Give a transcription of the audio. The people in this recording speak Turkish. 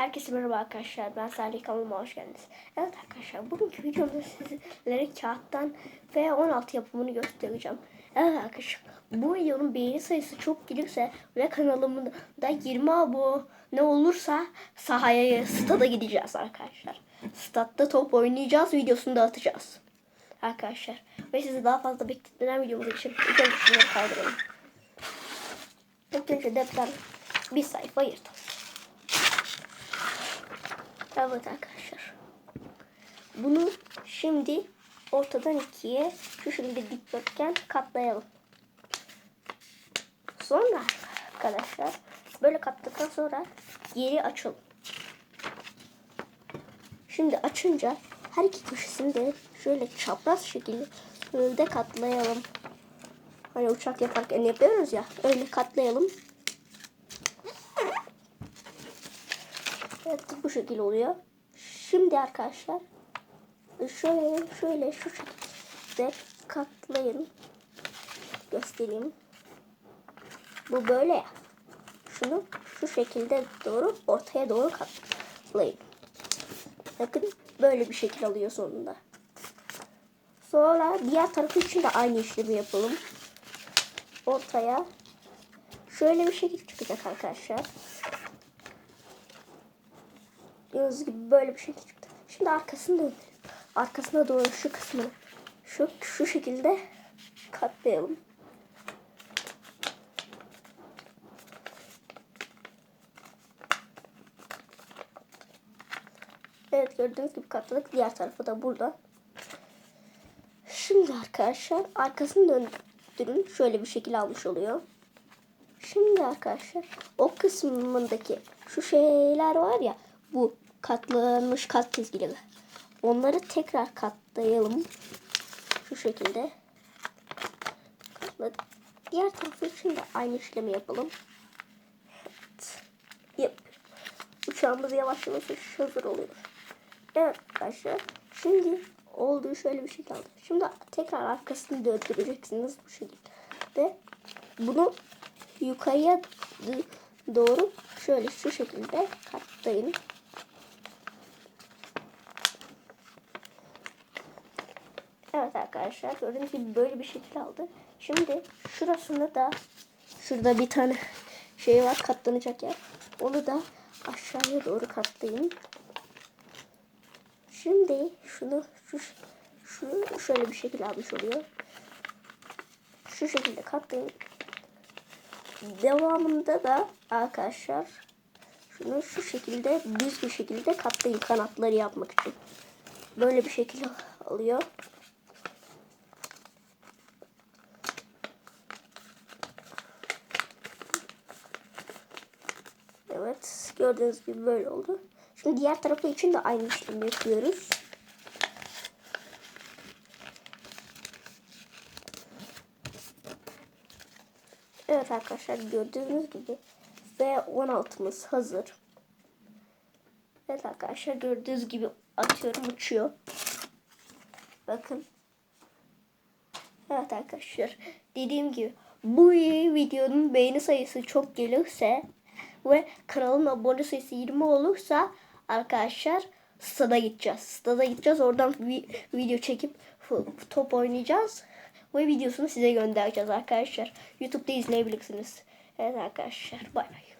Herkese merhaba arkadaşlar. Ben Salih kanalıma hoş geldiniz. Evet arkadaşlar bugünkü videomda sizlere kağıttan V16 yapımını göstereceğim. Evet arkadaşlar bu videonun beğeni sayısı çok gelirse ve kanalımda 20 abone olursa sahaya stada gideceğiz arkadaşlar. Statta top oynayacağız videosunu da atacağız. Arkadaşlar ve sizi daha fazla bekletmeden videomuza geçelim. İlk önce şunları önce defter bir sayfa yırtalım. Evet arkadaşlar. Bunu şimdi ortadan ikiye şu şekilde dikdörtgen katlayalım. Sonra arkadaşlar böyle katladıktan sonra geri açalım. Şimdi açınca her iki köşesini de şöyle çapraz şekilde katlayalım. Hani uçak yaparken yapıyoruz ya öyle katlayalım. Evet bu şekilde oluyor. Şimdi arkadaşlar şöyle şöyle şu şekilde katlayın. Göstereyim. Bu böyle ya. Şunu şu şekilde doğru ortaya doğru katlayın. Bakın böyle bir şekil alıyor sonunda. Sonra diğer tarafı için de aynı işlemi yapalım. Ortaya şöyle bir şekil çıkacak arkadaşlar. Gördüğünüz gibi böyle bir şekil çıktı. Şimdi arkasını dönelim. Arkasına doğru şu kısmını şu şu şekilde katlayalım. Evet gördüğünüz gibi katladık. Diğer tarafı da burada. Şimdi arkadaşlar arkasını döndürün. Şöyle bir şekil almış oluyor. Şimdi arkadaşlar o kısmındaki şu şeyler var ya bu katlanmış kat çizgileri. Onları tekrar katlayalım. Şu şekilde. Katladık. Diğer tarafı için de aynı işlemi yapalım. Evet. Yap. Uçağımız yavaş yavaş hazır oluyor. Evet arkadaşlar. Şimdi olduğu şöyle bir şey kaldı. Şimdi tekrar arkasını döndüreceksiniz bu şekilde. Bunu yukarıya doğru şöyle şu şekilde katlayın. Evet arkadaşlar gördüğünüz gibi böyle bir şekil aldı. Şimdi şurasını da şurada bir tane şey var katlanacak yer. Onu da aşağıya doğru katlayın. Şimdi şunu şu, şu şöyle bir şekil almış oluyor. Şu şekilde katlayın. Devamında da arkadaşlar şunu şu şekilde düz bir şekilde katlayın kanatları yapmak için. Böyle bir şekil alıyor. Evet gördüğünüz gibi böyle oldu. Şimdi diğer tarafı için de aynı işlemi yapıyoruz. Evet arkadaşlar gördüğünüz gibi V16'mız hazır. Evet arkadaşlar gördüğünüz gibi atıyorum uçuyor. Bakın. Evet arkadaşlar dediğim gibi bu videonun beğeni sayısı çok gelirse ve kanalın abone sayısı 20 olursa arkadaşlar stada gideceğiz. Stada gideceğiz. Oradan video çekip top oynayacağız. Ve videosunu size göndereceğiz arkadaşlar. YouTube'da izleyebilirsiniz. Evet arkadaşlar bay bay.